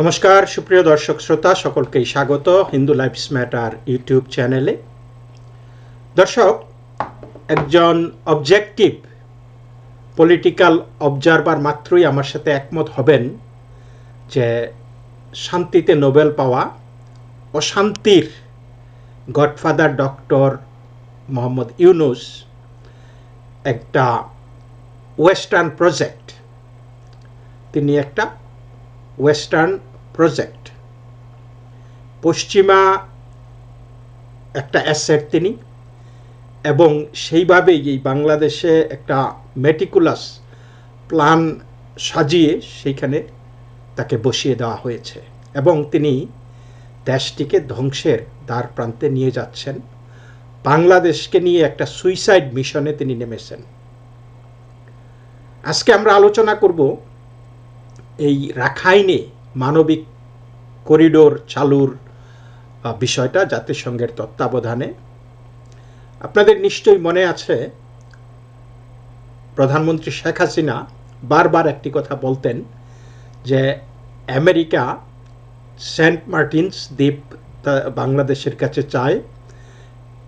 নমস্কার, সুপ্রিয় দর্শক শ্রোতা, সকলকেই স্বাগত হিন্দু লাইফস ম্যাটার ইউটিউব চ্যানেলে। দর্শক, একজন অবজেক্টিভ, পলিটিক্যাল অবজারভার মাত্রই আমার সাথে একমত হবেন যে শান্তিতে নোবেল পাওয়া অশান্তির গডফাদার ডক্টর মোহাম্মদ ইউনুস একটা ওয়েস্টার্ন প্রজেক্ট। তিনি একটা ওয়েস্টার্ন প্রজেক্ট। পশ্চিমা একটা অ্যাসেট তিনি এবং সেইভাবেই এই বাংলাদেশে একটা মেটিকুলাস প্ল্যান সাজিয়ে সেইখানে তাকে বসিয়ে দেওয়া হয়েছে এবং তিনি দেশটিকে ধ্বংসের দ্বার প্রান্তে নিয়ে যাচ্ছেন। বাংলাদেশকে নিয়ে একটা সুইসাইড মিশনে তিনি নেমেছেন। আজকে আমরা আলোচনা করব এই রাখাইনে মানবিক করিডোর চালুর বিষয়টা জাতিসংঘের তত্ত্বাবধানে। আপনাদের নিশ্চয়ই মনে আছে, প্রধানমন্ত্রী শেখ হাসিনা বারবার একটি কথা বলতেন যে আমেরিকা সেন্ট মার্টিনস দ্বীপ বাংলাদেশের কাছে চায়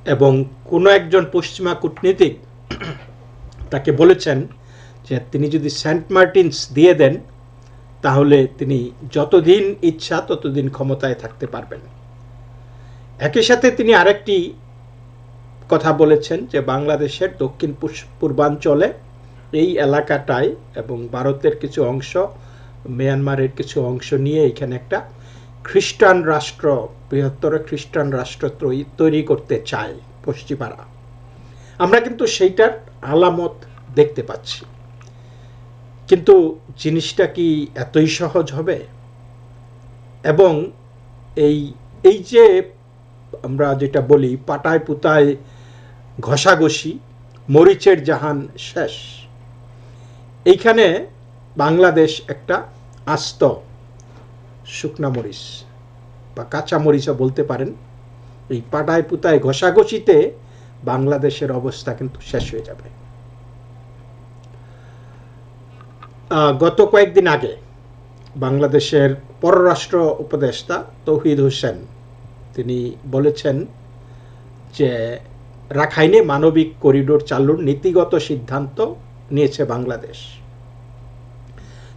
এবং কোনো একজন পশ্চিমা কূটনীতিক তাকে বলেছেন যে তিনি যদি সেন্ট মার্টিনস দিয়ে দেন তাহলে তিনি যতদিন ইচ্ছা ততদিন ক্ষমতায় থাকতে পারবেন। একই সাথে তিনি আরেকটি কথা বলেছেন যে বাংলাদেশের দক্ষিণ পূর্বাঞ্চলে এই এলাকাটায় এবং ভারতের কিছু অংশ, মিয়ানমারের কিছু অংশ নিয়ে এখানে একটা খ্রিস্টান রাষ্ট্র, বৃহত্তর খ্রিস্টান রাষ্ট্র তৈরি করতে চায় পশ্চিমারা। আমরা কিন্তু সেইটার আলামত দেখতে পাচ্ছি। কিন্তু জিনিসটা কি এতই সহজ হবে? এবং এই এই যে আমরা যেটা বলি, পাটায় পুতায় ঘষাঘষি, মরিচের জাহান শেষ। এইখানে বাংলাদেশ একটা আস্ত শুকনা মরিচ বা কাঁচা মরিচও বলতে পারেন। এই পাটায় পুতায় ঘষাঘষিতে বাংলাদেশের অবস্থা কিন্তু শেষ হয়ে যাবে। গত কয়েকদিন আগে বাংলাদেশের পররাষ্ট্র উপদেষ্টা তৌহিদ হোসেন, তিনি বলেছেন যে রাখাইনে মানবিক করিডোর চালুর নীতিগত সিদ্ধান্ত নিয়েছে বাংলাদেশ।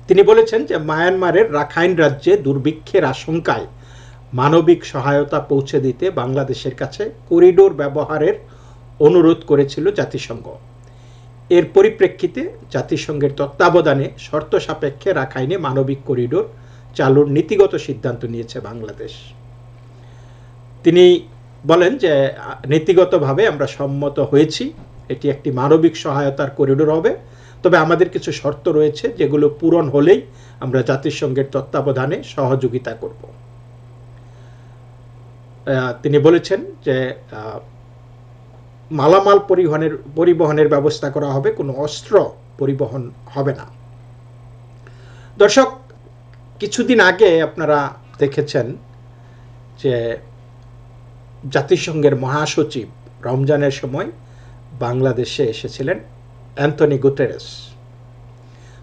তিনি বলেছেন যে মায়ানমারের রাখাইন রাজ্যে দুর্ভিক্ষের আশঙ্কায় মানবিক সহায়তা পৌঁছে দিতে বাংলাদেশের কাছে করিডোর ব্যবহারের অনুরোধ করেছিল জাতিসংঘ। এর পরিপ্রেক্ষিতে জাতিসংঘের তত্ত্বাবধানে শর্ত সাপেক্ষে রাখাইনে মানবিক করিডোর চালুর নীতিগত সিদ্ধান্ত নিয়েছে বাংলাদেশ। তিনি বলেন যে, নীতিগতভাবে আমরা সম্মত হয়েছি, এটি একটি মানবিক সহায়তার করিডোর হবে, তবে আমাদের কিছু শর্ত রয়েছে যেগুলো পূরণ হলেই আমরা জাতিসংঘের তত্ত্বাবধানে সহযোগিতা করব। তিনি বলেছেন যে মালামাল পরিবহনের পরিবহনের ব্যবস্থা করা হবে, কোনো অস্ত্র পরিবহন হবে না। দর্শক, কিছুদিন আগে আপনারা দেখেছেন যে জাতিসংঘের মহাসচিব রমজানের সময় বাংলাদেশে এসেছিলেন অ্যান্থনি গুতেরেস।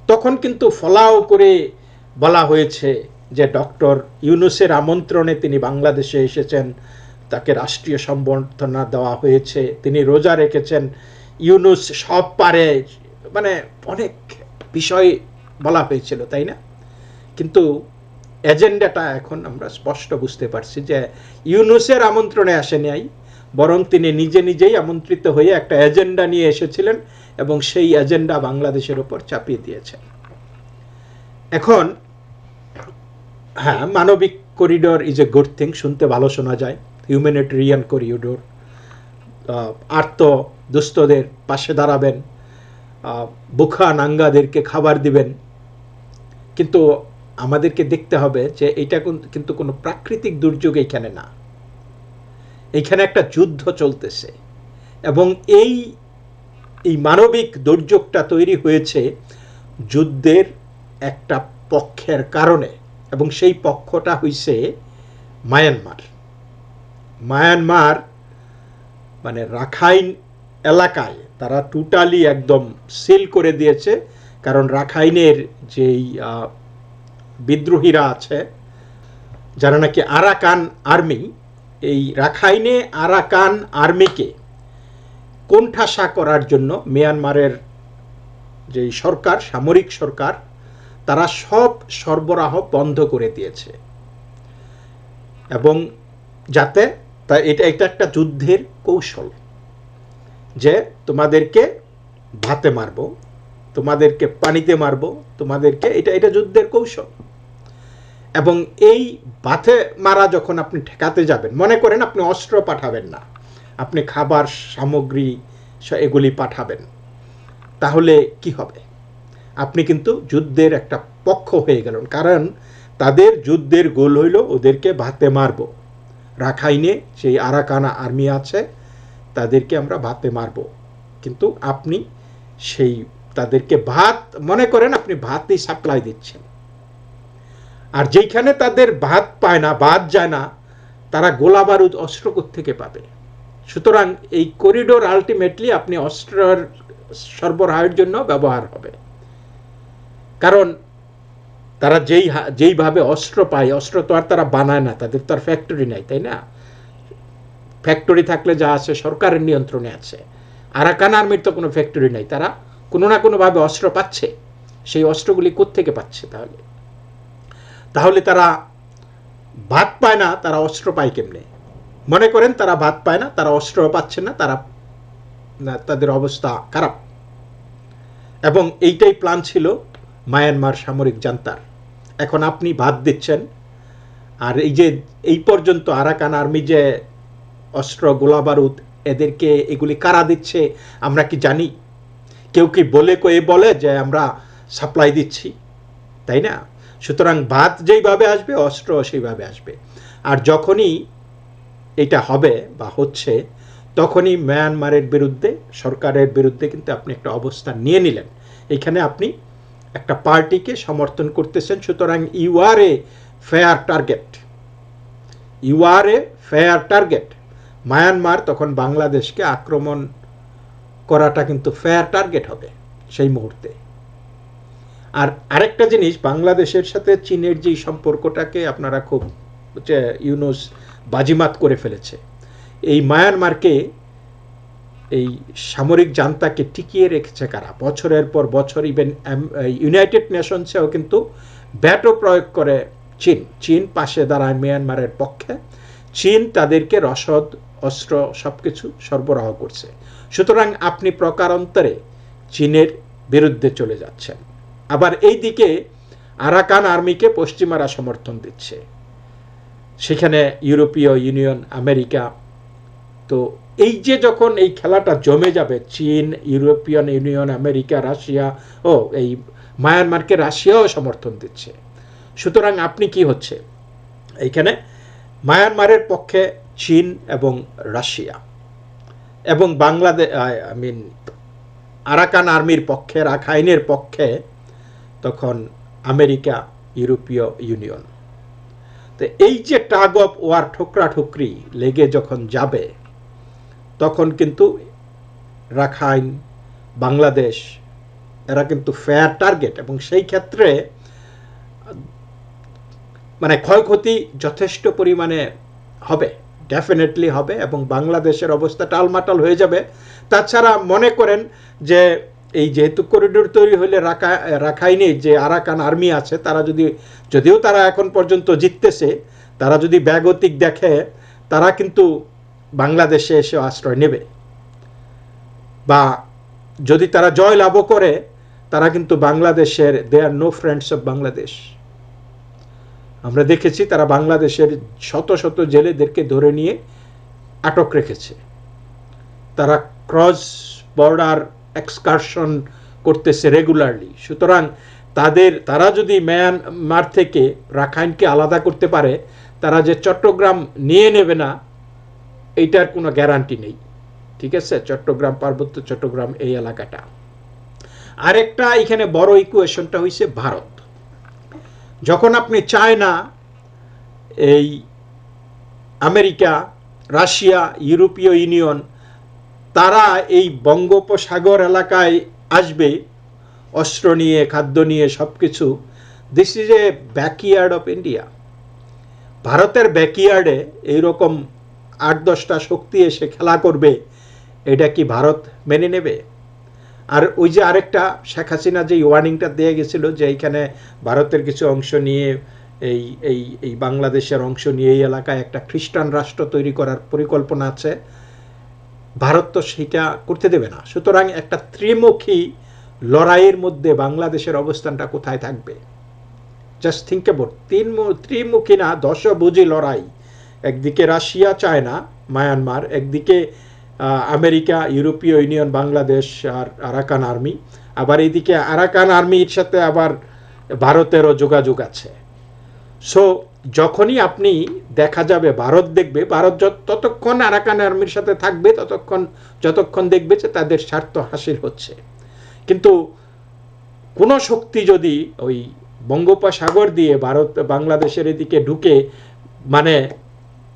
তখন কিন্তু ফলাও করে বলা হয়েছে যে ডক্টর ইউনুসের আমন্ত্রণে তিনি বাংলাদেশে এসেছেন। তাকে রাষ্ট্রীয় সম্বর্ধনা দেওয়া হয়েছে। তিনি রোজা রেখেছেন। ইউনুস সব পারে। মানে অনেক বিষয় বলা হয়েছিল, তাই না? কিন্তু এজেন্ডাটা এখন আমরা স্পষ্ট বুঝতে পারছি যে ইউনুসের আমন্ত্রণে আসে নাই বরং তিনি নিজে নিজেই আমন্ত্রিত হয়ে একটা এজেন্ডা নিয়ে এসেছিলেন এবং সেই এজেন্ডা বাংলাদেশের ওপর চাপিয়ে দিয়েছেন। এখন হ্যাঁ মানবিক corridor is a good thing শুনতে ভালো শোনা যায়। হিউম্যানিটেরিয়ান করিডোর আর্ত দুস্থদের পাশে দাঁড়াবেন বুখা নাঙ্গাদেরকে খাবার দিবেন। কিন্তু আমাদেরকে দেখতে হবে যে এটা কিন্তু কোনো প্রাকৃতিক দুর্যোগ এখানে না। এখানে একটা যুদ্ধ চলতেছে এবং এই এই মানবিক দুর্যোগটা তৈরি হয়েছে যুদ্ধের একটা পক্ষের কারণে এবং সেই পক্ষটা হইছে মায়ানমার। মায়ানমার মানে রাখাইন এলাকায় তারা টোটালি একদম সিল করে দিয়েছে। কারণ রাখাইনের যেই বিদ্রোহীরা আছে, যারা নাকি আরাকান আর্মি, এই রাখাইনে আরাকান আর্মিকে কোণঠাসা করার জন্য মিয়ানমারের যে সরকার, সামরিক সরকার, তারা সব সরবরাহ বন্ধ করে দিয়েছে। এবং যাতে তা এটা এটা একটা যুদ্ধের কৌশল যে তোমাদেরকে ভাতে মারবো, তোমাদেরকে পানিতে মারবো, তোমাদেরকে এটা এটা যুদ্ধের কৌশল। এবং এই বাথে মারা যখন আপনি ঠেকাতে যাবেন, মনে করেন আপনি অস্ত্র পাঠাবেন না, আপনি খাবার সামগ্রী এগুলি পাঠাবেন, তাহলে কি হবে? আপনি কিন্তু যুদ্ধের একটা পক্ষ হয়ে গেলেন, কারণ তাদের যুদ্ধের গোল হইল ওদেরকে ভাতে মারব। রাখাইনে সেই আরাকানা আর্মি আছে, তাদেরকে আমরা ভাতে মারব। কিন্তু আপনি সেই তাদেরকে ভাত, মনে করেন আপনি ভাতই সাপ্লাই দিচ্ছেন। আর যেখানে তাদের ভাত পায় না, ভাত যায় না, তারা গোলা বারুদ অস্ত্র থেকে পাবে? সুতরাং এই করিডোর আলটিমেটলি আপনি অস্ত্রের সরবরাহের জন্য ব্যবহার হবে। কারণ তারা যেই যেইভাবে অস্ত্র পায়, অস্ত্র তো আর তারা বানায় না, তাদের তো আর ফ্যাক্টরি নাই, তাই না? ফ্যাক্টরি থাকলে যা আছে সরকারের নিয়ন্ত্রণে আছে। আরাকান আর্মির তো কোনো ফ্যাক্টরি নাই, তারা কোনো না কোনোভাবে অস্ত্র পাচ্ছে। সেই অস্ত্রগুলি কোত্থেকে পাচ্ছে তাহলে? তাহলে তারা ভাত পায় না, তারা অস্ত্র পায় কেমনে? মনে করেন তারা ভাত পায় না, তারা অস্ত্র পাচ্ছে না, তারা তাদের অবস্থা খারাপ। এবং এইটাই প্ল্যান ছিল মায়ানমার সামরিক জান্তার। এখন আপনি ভাত দিচ্ছেন, আর এই যে, এই পর্যন্ত আরাকান আর্মি যে অস্ত্র গোলা বারুদ এদেরকে এগুলি কারা দিচ্ছে, আমরা কি জানি? কেউ কি বলে কয়ে বলে যে, আমরা সাপ্লাই দিচ্ছি, তাই না? সুতরাং ভাত যেইভাবে আসবে, অস্ত্র সেইভাবে আসবে। আর যখনই এটা হবে বা হচ্ছে, তখনই মায়ানমারের বিরুদ্ধে, সরকারের বিরুদ্ধে কিন্তু আপনি একটা অবস্থান নিয়ে নিলেন। এখানে আপনি একটা পার্টিকে সমর্থন করতেছেন, সুতরাং you are a fair target you are a fair target Myanmar তখন বাংলাদেশকে আক্রমণ করাটা কিন্তু ফেয়ার টার্গেট হবে সেই মুহূর্তে। আর আরেকটা জিনিস, বাংলাদেশের সাথে চীনের যে সম্পর্কটাকে আপনারা খুব ইউনুস বাজিমাত করে ফেলেছে, এই মায়ানমারকে এই সামরিক জান্তাকে টিকিয়ে রেখেছে কারা? বছরের পর বছর ইভেন ইউনাইটেড নেশনসেও কিন্তু ব্যাটও প্রয়োগ করে চীন। চীন পাশে দাঁড়ায় মিয়ানমারের পক্ষে। চীন তাদেরকে রসদ, অস্ত্র সব কিছু সরবরাহ করছে। সুতরাং আপনি প্রকারান্তরে চীনের বিরুদ্ধে চলে যাচ্ছেন। আবার এই দিকে আরাকান আর্মিকে পশ্চিমারা সমর্থন দিচ্ছে। সেখানে ইউরোপীয় ইউনিয়ন আমেরিকা তো এই যে যখন এই খেলাটা জমে যাবে, চীন, ইউরোপিয়ান ইউনিয়ন, আমেরিকা, রাশিয়া, ও এই মায়ানমারকে রাশিয়াও সমর্থন দিচ্ছে। সুতরাং আপনি কি হচ্ছে? এইখানে মায়ানমারের পক্ষে চীন এবং রাশিয়া এবং বাংলাদেশ, আই মিন আরাকান আর্মির পক্ষে, রাখাইনের পক্ষে তখন আমেরিকা, ইউরোপীয় ইউনিয়ন। তো এই যে টাগ অফ ওয়ার, ঠোকরা ঠুকরি লেগে যখন যাবে তখন কিন্তু রাখাইন, বাংলাদেশ, এরা কিন্তু ফেয়ার টার্গেট এবং সেই ক্ষেত্রে মানে ক্ষয়ক্ষতি যথেষ্ট পরিমাণে হবে ডেফিনেটলি হবে এবং বাংলাদেশের অবস্থা টালমাটাল হয়ে যাবে। তাছাড়া মনে করেন যে এই যেহেতু করিডোর তৈরি হলে রাখা, রাখাইনি যে আরাকান আর্মি আছে, তারা যদি, যদিও তারা এখন পর্যন্ত জিততেছে, তারা যদি ব্যাগতিক দেখে, তারা কিন্তু বাংলাদেশে এসে আশ্রয় নেবে। বা যদি তারা জয় লাভও করে, তারা কিন্তু বাংলাদেশের they are no friends of Bangladesh আমরা দেখেছি তারা বাংলাদেশের শত শত জেলেদেরকে ধরে নিয়ে আটক রেখেছে। তারা ক্রস বর্ডার এক্সকারশন করতেছে রেগুলারলি সুতরাং তাদের, তারা যদি মায়ানমার থেকে রাখাইনকে আলাদা করতে পারে, তারা যে চট্টগ্রাম নিয়ে নেবে না এইটার কোনো গ্যারান্টি নেই। ঠিক আছে? চট্টগ্রাম পার্বত্য চট্টগ্রাম এই এলাকাটা। আরেকটা এখানে বড় ইকুয়েশনটা হয়েছে ভারত। যখন আপনি চায়না, এই আমেরিকা, রাশিয়া, ইউরোপীয় ইউনিয়ন, তারা এই বঙ্গোপসাগর এলাকায় আসবে, অস্ত্র নিয়ে, খাদ্য নিয়ে সব কিছু this is a backyard of India ভারতের ব্যাকইয়ার্ডে এইরকম আট দশটা শক্তি এসে খেলা করবে, এটা কি ভারত মেনে নেবে? আর ওই যে আরেকটা, শেখ হাসিনা যে ওয়ার্নিংটা দিয়ে গেছিল যে এইখানে ভারতের কিছু অংশ নিয়ে, এই এই এই বাংলাদেশের অংশ নিয়ে এই এলাকায় একটা খ্রিস্টান রাষ্ট্র তৈরি করার পরিকল্পনা আছে, ভারত তো সেটা করতে দেবে না। সুতরাং একটা ত্রিমুখী লড়াইয়ের মধ্যে বাংলাদেশের অবস্থানটা কোথায় থাকবে? জাস্ট থিঙ্ক অ্যাবাউট তিন ত্রিমুখী না দশ দশভুজি লড়াই। একদিকে রাশিয়া, চায়না, মায়ানমার, একদিকে আমেরিকা, ইউরোপীয় ইউনিয়ন, বাংলাদেশ আর আরাকান আর্মি। আবার এইদিকে আরাকান আর্মির সাথে আবার ভারতেরও যোগাযোগ আছে। সো যখনই আপনি দেখা যাবে, ভারত দেখবে, ভারত ততক্ষণ আরাকান আর্মির সাথে থাকবে, ততক্ষণ, যতক্ষণ দেখবে যে তাদের স্বার্থ হাসিল হচ্ছে। কিন্তু কোনো শক্তি যদি ওই বঙ্গোপসাগর দিয়ে ভারত, বাংলাদেশের এদিকে ঢুকে মানে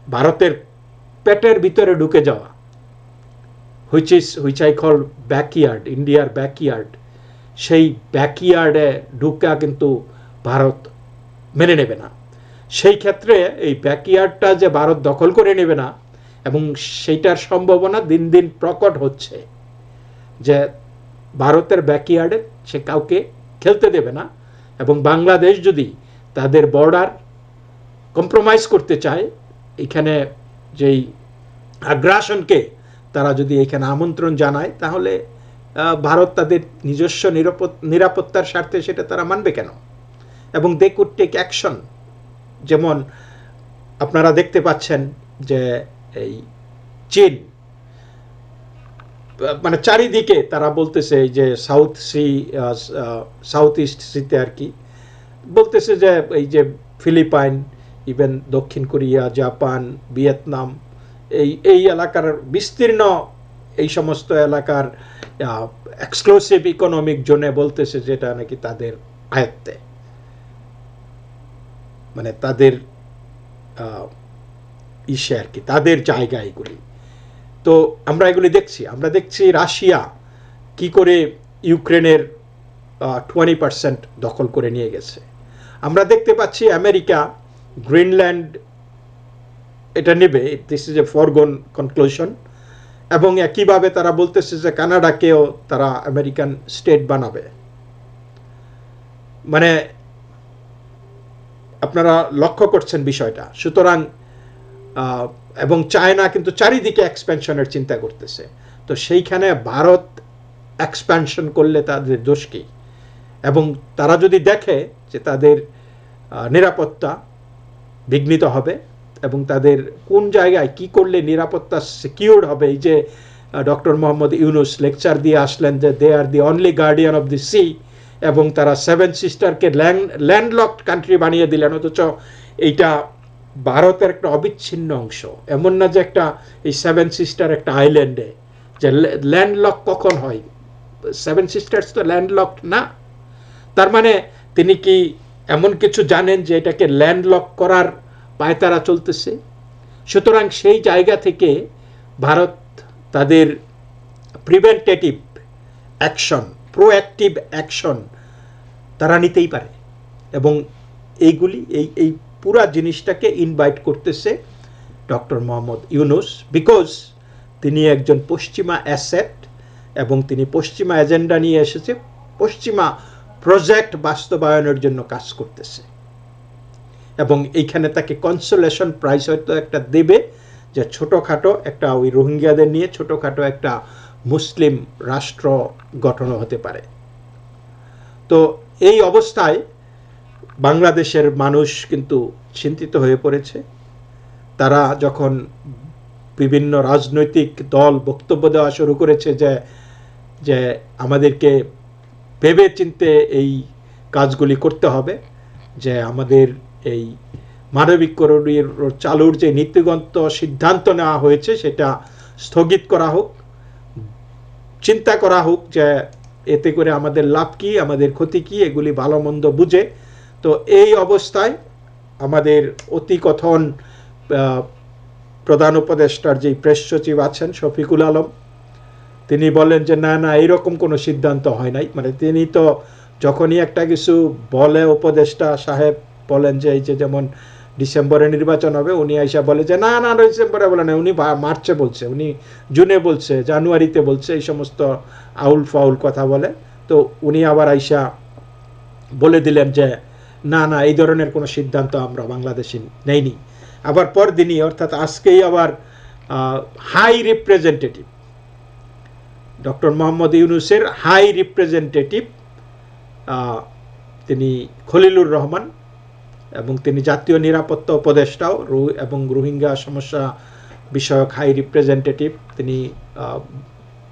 ভারতের পেটের ভিতরে ঢুকে যাওয়া which is which I call backyard ইন্ডিয়ার ব্যাকইয়ার্ড সেই ব্যাকইয়ার্ডে ঢুকা কিন্তু ভারত মেনে নেবে না। সেই ক্ষেত্রে এই ব্যাকইয়ার্ডটা যে ভারত দখল করে নেবে না, এবং সেইটার সম্ভাবনা দিন দিন প্রকট হচ্ছে, যে ভারতের ব্যাকইয়ার্ডে সে কাউকে খেলতে দেবে না, এবং বাংলাদেশ যদি তাদের বর্ডার কম্প্রোমাইজ করতে চায় এখানে যেই আগ্রাসনকে তারা যদি এখানে আমন্ত্রণ জানায়, তাহলে ভারত তাদের নিজস্ব নিরাপত্তার স্বার্থে সেটা তারা মানবে কেন? এবং দে কুড টেক অ্যাকশন যেমন, আপনারা দেখতে পাচ্ছেন যে এই চীন মানে চারিদিকে তারা বলতেছে যে সাউথ সি সাউথ ইস্ট সিতে আর কি, বলতেছে যে এই যে ফিলিপাইন ইভেন দক্ষিণ কোরিয়া, জাপান, ভিয়েতনাম, এই এই এলাকার বিস্তীর্ণ এই সমস্ত এলাকার এক্সক্লুসিভ ইকোনমিক জোনে বলতেছে যেটা নাকি তাদের আয়ত্তে। মানে তাদের ইসে আর কি, তাদের জায়গা এগুলি। তো আমরা এগুলি দেখছি, আমরা দেখছি রাশিয়া কি করে ইউক্রেনের টোয়েন্টি পার্সেন্ট দখল করে নিয়ে গেছে। আমরা দেখতে পাচ্ছি আমেরিকা গ্রিনল্যান্ড এটা নেবে this is a foregone conclusion এবং একইভাবে তারা বলতেছে যে কানাডাকেও তারা আমেরিকান স্টেট বানাবে। মানে আপনারা লক্ষ্য করছেন বিষয়টা। সুতরাং এবং চায়না কিন্তু চারিদিকে এক্সপেনশনের চিন্তা করতেছে। তো সেইখানে ভারত এক্সপ্যানশন করলে তাদের দোষ কি? এবং তারা যদি দেখে যে তাদের নিরাপত্তা বিঘ্নিত হবে এবং তাদের কোন জায়গায় কি করলে নিরাপত্তা সিকিউরড হবে, এই যে ডক্টর মোহাম্মদ ইউনুস লেকচার দিয়ে আসলেন যে they are the only guardian of the sea এবং তারা সেভেন সিস্টারকে ল্যান্ড ল্যান্ডলকড কান্ট্রি বানিয়ে দিলেন, অথচ এইটা ভারতের একটা অবিচ্ছিন্ন অংশ। এমন না যে একটা এই সেভেন সিস্টার একটা আইল্যান্ডে যে ল্যান্ডলক কখন হয়? সেভেন সিস্টার্স তো ল্যান্ডলক না। তার মানে তিনি কি এমন কিছু জানেন যে এটাকে ল্যান্ডলক করার পায়তারা চলতেছে। সুতরাং সেই জায়গা থেকে ভারত তাদের প্রিভেন্টেটিভ অ্যাকশন প্রোঅ্যাক্টিভ অ্যাকশন তারা নিতেই পারে। এবং এইগুলি, এই এই পুরা জিনিসটাকে ইনভাইট করতেছে ডক্টর মোহাম্মদ ইউনুস বিকজ তিনি একজন পশ্চিমা অ্যাসেট এবং তিনি পশ্চিমা এজেন্ডা নিয়ে এসেছে। পশ্চিমা প্রজেক্ট বাস্তবায়নের জন্য কাজ করতেছে। এবং এইখানে তাকে কনসোলেশন প্রাইজ হয়তো একটা দেবে যে ছোটোখাটো একটা ওই রোহিঙ্গাদের নিয়ে ছোটোখাটো একটা মুসলিম রাষ্ট্র গঠনও হতে পারে। তো এই অবস্থায় বাংলাদেশের মানুষ কিন্তু চিন্তিত হয়ে পড়েছে। তারা যখন বিভিন্ন রাজনৈতিক দল বক্তব্য দেওয়া শুরু করেছে যে যে আমাদেরকে ভেবে চিনতে এই কাজগুলি করতে হবে, যে আমাদের এই মানবিক করণীর চালুর যে নীতিগত সিদ্ধান্ত নেওয়া হয়েছে, সেটা স্থগিত করা হোক। চিন্তা করা হোক যে এতে করে আমাদের লাভ কি, আমাদের ক্ষতি কি, এগুলি ভালো মন্দ বুঝে। তো এই অবস্থায় আমাদের অতি কথন প্রধান উপদেষ্টার যেই প্রেস সচিব আছেন শফিকুল আলম, তিনি বলেন যে, না না, এইরকম কোনো সিদ্ধান্ত হয় নাই। মানে তিনি তো যখনই একটা কিছু বলে উপদেষ্টা সাহেব বলেন যে এই যে যেমন ডিসেম্বরে নির্বাচন হবে, উনি আইসা বলে যে, না না ডিসেম্বরে বলে না। উনি মার্চে বলছে, উনি জুনে বলছে, জানুয়ারিতে বলছে, এই সমস্ত আউল ফাউল কথা বলে। তো উনি আবার আইসা বলে দিলেন যে, না না, এই ধরনের কোনো সিদ্ধান্ত আমরা বাংলাদেশে নেইনি। আবার পরদিনই, অর্থাৎ আজকেই আবার হাই রিপ্রেজেন্টেটিভ ডক্টর মোহাম্মদ ইউনুসের হাই রিপ্রেজেন্টেটিভ তিনি খলিলুর রহমান এবং তিনি জাতীয় নিরাপত্তা উপদেষ্টাও, রু এবং রোহিঙ্গা সমস্যা বিষয়ক হাই রিপ্রেজেন্টেটিভ তিনি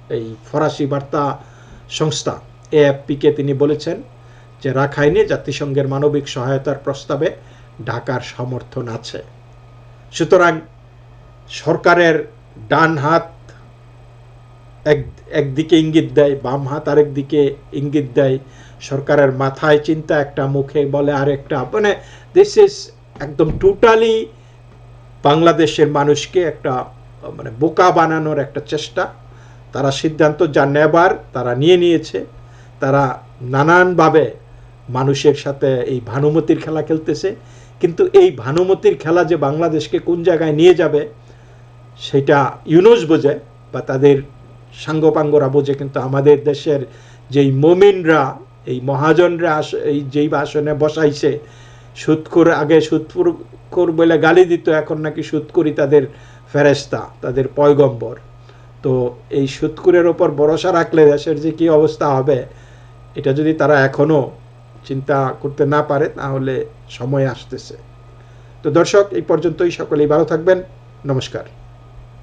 এই ফরাসি বার্তা সংস্থা এএফপিকে তিনি বলেছেন যে রাখাইনে জাতিসংঘের মানবিক সহায়তার প্রস্তাবে ঢাকার সমর্থন আছে। সুতরাং সরকারের ডান হাত এক, একদিকে ইঙ্গিত দেয় বাম হাত আরেক দিকে ইঙ্গিত দেয় সরকারের মাথায় চিন্তা, একটা মুখে বলে, আরেকটা মানে দিস ইজ একদম টোটালি বাংলাদেশের মানুষকে একটা মানে বোকা বানানোর একটা চেষ্টা। তারা সিদ্ধান্ত যা নেবার, তারা নিয়ে নিয়েছে। তারা নানানভাবে মানুষের সাথে এই ভানুমতির খেলা খেলতেছে। কিন্তু এই ভানুমতির খেলা যে বাংলাদেশকে কোন জায়গায় নিয়ে যাবে, সেটা ইউনুস বোঝে বা তাদের সাঙ্গপাঙ্গরা বোঝে কিন্তু আমাদের দেশের যেই মমিনরা, এই মহাজনরা এই যেই আসনে বসাইছে, সুৎখোর আগে সুৎখোর বলে গালি দিত, এখন নাকি সুৎখুরি তাদের ফেরেস্তা তাদের পয়গম্বর। তো এই সুৎখুরের ওপর ভরসা রাখলে দেশের যে কি অবস্থা হবে, এটা যদি তারা এখনও চিন্তা করতে না পারে, তাহলে সময় আসতেছে। তো দর্শক, এই পর্যন্তই। সকলেই ভালো থাকবেন। নমস্কার।